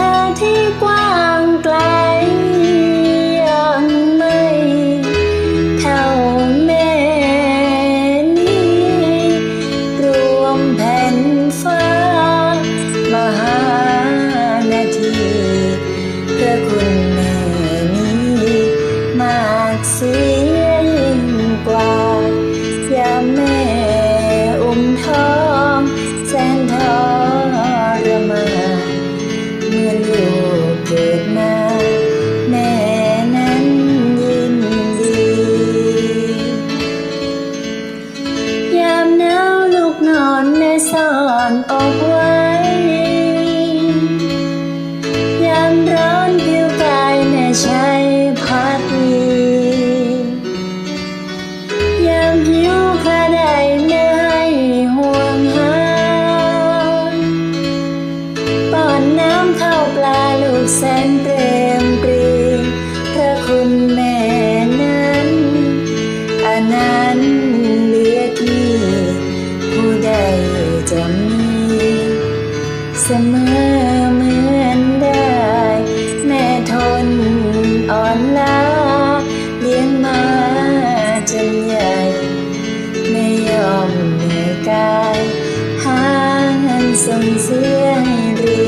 เธอที่กว้างไกลยังไม่เท่าแม่นี้รวมแผ่นฟ้ามหานาทีเพื่อคุณแม่นี้มากเสียยิ่งกว่าอย่าแม่ ยามร้อนผิวกายแม่ใช้พัดวียามหิวพระใดแม่ให้ห่วงหาป้อนน้ำเข้าปลาลูกแสนเปร สมอเหมือนได้ แม่ทนอ่อนล้าเลี้ยงมาจนใหญ่ ไม่ยอมเหนื่อยกาย หาเงินส่งเสียให้เรีย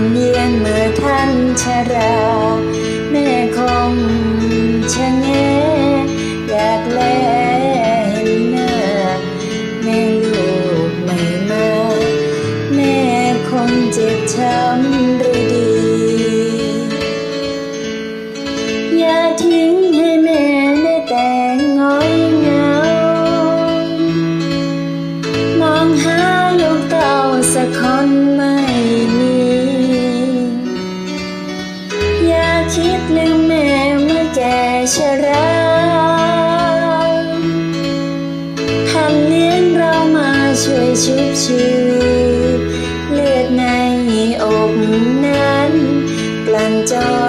มเยียนเมื่อท่านชรา แม่คงชะเงอยากแลเห็นหน้าแม่ลูกไม่มา แม่คงเจ็บช้ำ ชราคำเลี้ยงเรามาช่วยชุบชีวิต เลือดในอกนั้น กลั่นจอ